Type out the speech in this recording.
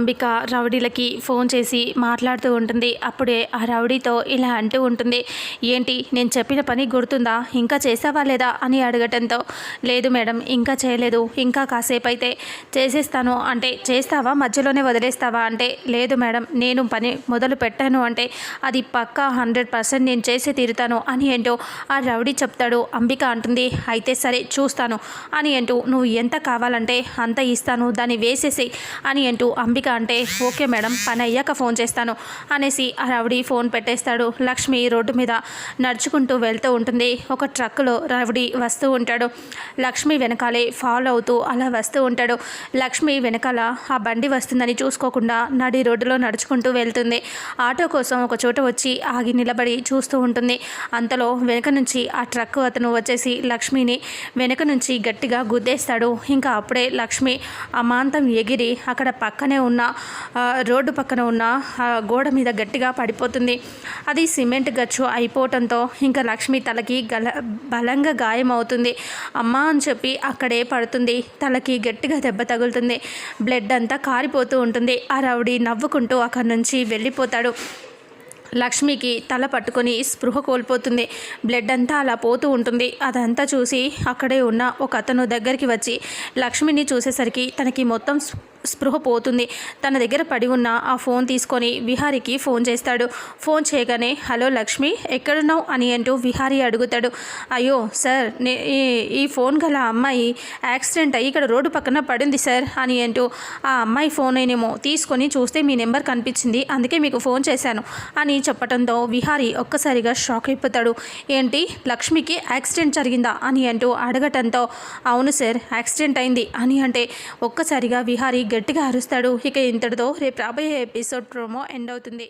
Ambika రౌడీలకి phone చేసి మాట్లాడుతూ ఉంటుంది. అప్పుడే ఆ రౌడీతో ఇలా అంటూ ఉంటుంది. ఏంటి నేను చెప్పిన పని గుర్తుందా? ఇంకా చేసావా లేదా? అని అడగటంతో లేదు మేడం ఇంకా చేయలేదు. ఇంకా కాసేపు అయితే చేసేస్తాను అంటే చేస్తావా? మధ్యలోనే వదిలేస్తావా? అంటే లేదు మేడం నేను పని మొదలు పెట్టాను అంటే అది పక్కా హండ్రెడ్ పర్సెంట్ నేను చేసి తీరుతాను అని ఏంటో ఆ రౌడీ చెప్తాడు. అంబిక అంటుంది అయితే సరే చూస్తాను అని అంటూ నువ్వు ఎంత కావాలంటే అంత ఇస్తాను దాన్ని వేసేసి అని అంటూ అంబిక అంటే ఓకే మేడం పని అయ్యాక ఫోన్ చేస్తాను అనేసి ఆ ఫోన్ పెట్టేస్తాడు. లక్ష్మి రోడ్డు మీద నడుచుకుంటూ వెళ్తూ ఉంటుంది. ఒక ట్రక్కులో రవిడి వస్తూ ఉంటాడు. లక్ష్మి వెనకాలే ఫాలో అవుతూ అలా వస్తూ ఉంటాడు. లక్ష్మి వెనకాల ఆ బండి వస్తుందని చూసుకోకుండా నడి రోడ్డులో నడుచుకుంటూ వెళ్తుంది. ఆటో కోసం ఒక చోట వచ్చి ఆగి నిలబడి చూస్తూ ఉంటుంది. అంతలో వెనక నుంచి ఆ ట్రక్ అతను వచ్చేసి లక్ష్మిని వెనక నుంచి గట్టిగా గుద్దేస్తాడు. ఇంకా అప్పుడే లక్ష్మి అమాంతం ఎగిరి అక్కడ పక్కనే ఉన్న ఉన్న రోడ్డు పక్కన ఉన్న గోడ మీద గట్టిగా పడిపోతుంది. అది సిమెంట్ గచ్చు అయిపోవటంతో ఇంకా లక్ష్మి తలకి గల బలంగా గాయం అవుతుంది అని చెప్పి అక్కడే పడుతుంది. తలకి గట్టిగా దెబ్బ తగులుతుంది. బ్లడ్ అంతా కారిపోతూ ఉంటుంది. ఆ రౌడీ నవ్వుకుంటూ అక్కడి నుంచి వెళ్ళిపోతాడు. లక్ష్మికి తల పట్టుకొని స్పృహ కోల్పోతుంది. బ్లడ్ అంతా అలా పోతూ ఉంటుంది. అదంతా చూసి అక్కడే ఉన్న ఒక అతను దగ్గరికి వచ్చి లక్ష్మిని చూసేసరికి తనకి మొత్తం స్పృహ పోతుంది. తన దగ్గర పడి ఉన్న ఆ ఫోన్ తీసుకొని విహారికి ఫోన్ చేస్తాడు. ఫోన్ చేయగానే హలో లక్ష్మి ఎక్కడున్నావు? అని అంటూ విహారీ అడుగుతాడు. అయ్యో సార్ నే ఈ- ఈ ఫోన్ గల అమ్మాయి యాక్సిడెంట్ అయ్యి ఇక్కడ రోడ్డు పక్కన పడింది సార్ అని అంటూ ఆ అమ్మాయి ఫోన్ అయినేమో తీసుకొని చూస్తే మీ నెంబర్ కనిపించింది అందుకే మీకు ఫోన్ చేశాను అని చెప్పడంతో విహారీ ఒక్కసారిగా షాక్ అయిపోతాడు. ఏంటి లక్ష్మికి యాక్సిడెంట్ జరిగిందా? అని అంటూ అడగటంతో అవును సార్ యాక్సిడెంట్ అయింది అని అంటే ఒక్కసారిగా విహారీ గట్టిగా అరుస్తాడు. ఇక ఇంతటితో రేపు రాబోయే ఎపిసోడ్ ప్రోమో ఎండ్ అవుతుంది.